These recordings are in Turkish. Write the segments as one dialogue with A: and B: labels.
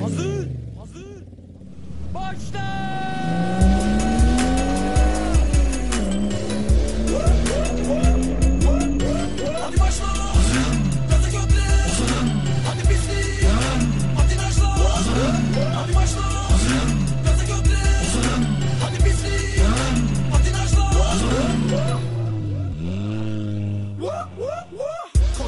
A: Hazır. Hazır. Başla.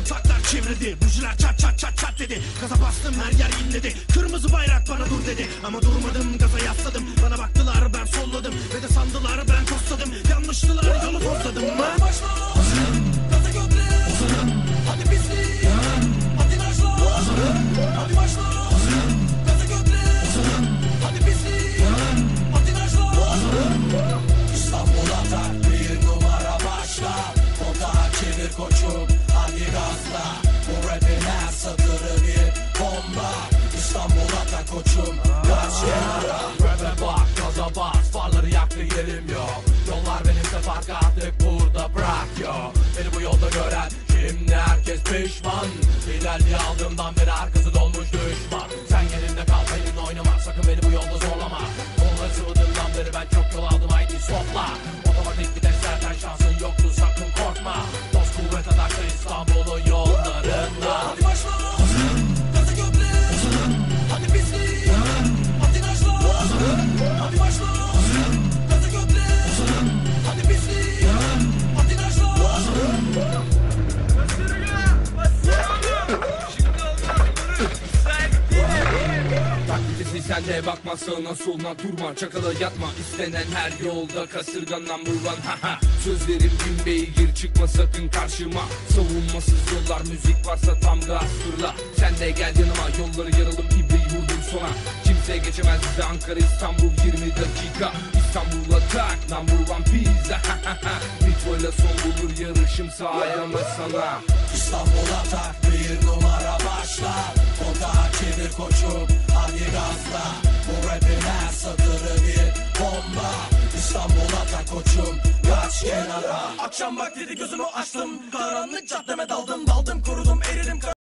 B: Kontaklar çevrildi Bujiler çat çat çat çat dedi. Gaza bastım her yer inledi. Kırmızı bayrak bana dur dedi. Ama durmadım gaza yasladım. Bana baktılar ben solladım. Ve de sandılar ben tosladım. Yanlıştılar yolu tozladım Hadi başla. Gaza bomba. İstanbul atak koçum. Kaç kenara Rap'e bak gaza bas farları yaktı yerim yok. Yollar benimse farkı artık burada bırak yo Beni bu yolda gören şimdi herkes pişman. Liderliği aldığımdan beri arkası dolmuş düşman. Sen yerinde kal benimle oynama. Sakın beni bu yolda zorlama. Kolları sıvadığımdan beri ben çok yol aldım. Haydi stopla Otomatik vites zaten şansın yoktu. Sakın korkma. Dost kuvvet atakta İstanbul'un
C: Sen de bakma sağına soluna durma Çakala yatma istenen her yolda kasırgan number one haha Sözlerim bin beygir çıkma sakın karşıma. Savunmasız yollar müzik varsa tam gaz fırla. Sen de gel yanıma yolları yaralım ibreyi vurdum sona. Kimse geçemez bize Ankara İstanbul 20 dakika. İstanbul'a tak number one pizza. Nitro son bulur yarışım sahaya sana.
B: İstanbul atak bir numara başla Atak koçum kaç kenara. Akşam vakti gözümü açtım. Karanlık caddeme daldım daldım kurudum eridim